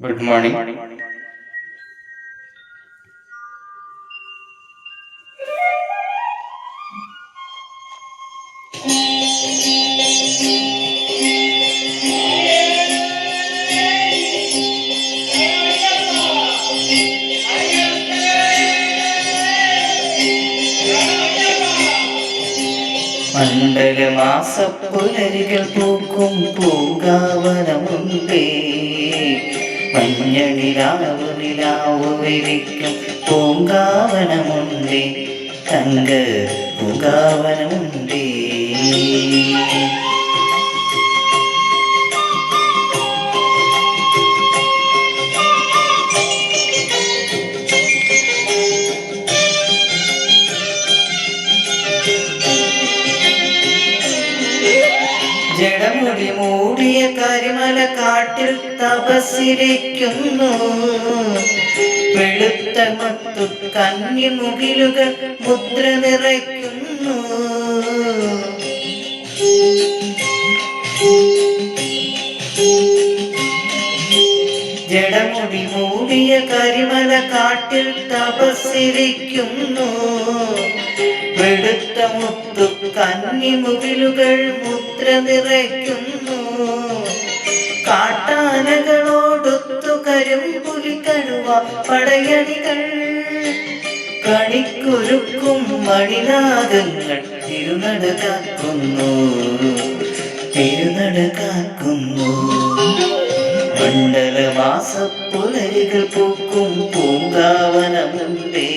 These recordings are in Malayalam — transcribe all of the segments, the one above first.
ഗുഡ് മോർണിംഗ് മണ്ഡലമാസപ്പുലരികൾ പൂക്കും പൂങ്കാവനമുണ്ടേ. മഞ്ഞണിലാവു നിലാവു വിരിക്കും പൂങ്കാവനമുണ്ടേ തങ്ക പൂങ്കാവനമുണ്ടേ ജഡമുടി മൂടിയ കരിമല കാട്ടിൽ തപസ്സിരിക്കുന്നു. വെളുത്ത മത്തു കന്യമുകിലുകൾ മുദ്ര നിറയ്ക്കുന്നു. ജഡമുടി മൂടിയ കരിമല കാട്ടിൽ തപസ്സിരിക്കുന്നു. വെടുത്ത മുത്തു കന്നിമുകിലുകൾ മുദ്ര നിറയ്ക്കുന്നു. കാട്ടാനകളോടൊത്തു കരുമ്പുലി കഴുവ പടയണികൾ. കണിക്കുരുക്കും മണിനാഗങ്ങൾ തിരുനട കാക്കുന്നു. തിരുനട കാക്കുന്നു. മണ്ഡലമാസപ്പുലരികൾ പൂക്കും പൂങ്കാവനമുണ്ടേ.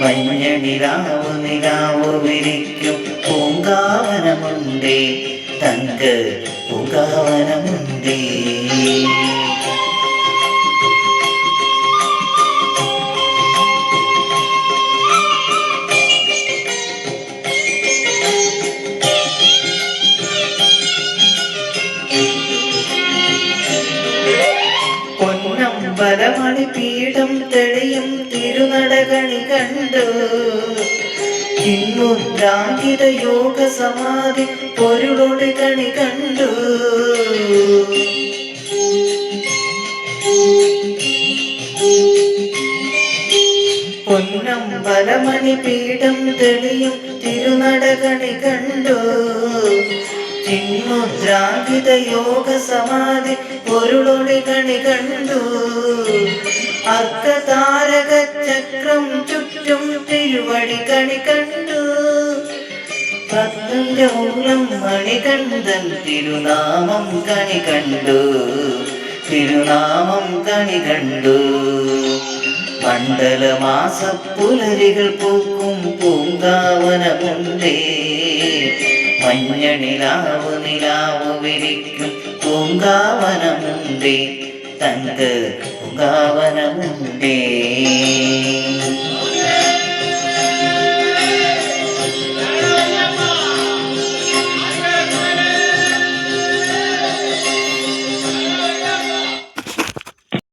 മഞ്ഞ നിലാവ് നിലാവ് വിരിക്കും പൂങ്കാവനമുണ്ടേ. തങ്ക പൂങ്കാവനമുണ്ടേ. പീഠം തെളിയും തിരുനടകണി കണ്ടു. കിന്നുദ്രാങ്കിത യോഗ സമാധി പൊരുളൊളി കണി കണ്ടു. പൊന്നമ്പലമണി പീഠം തെളിയും തിരുനടകണി കണ്ടു. ചിന്മുദ്രാങ്കിത യോഗ സമാധി പൊരുളൊളി കണി കണ്ടു. അർദ്ധതാരക ചക്രം ചുറ്റും തിരുവടി കണി കണ്ടു ഭക്തന്റെ മണികണ്ഠൻ തിരുനാമം കണി കണ്ടു. തിരുനാമം കണി കണ്ടു. മണ്ഡലമാസപ്പുലരികൾ പൂക്കും പൂങ്കാവനമുണ്ടേ. മഞ്ഞണിലാവ് നിലാവ് വിരിക്കും പൂങ്കാവനമുണ്ടേ. തങ്ക പൂങ്കാവനമുണ്ടേ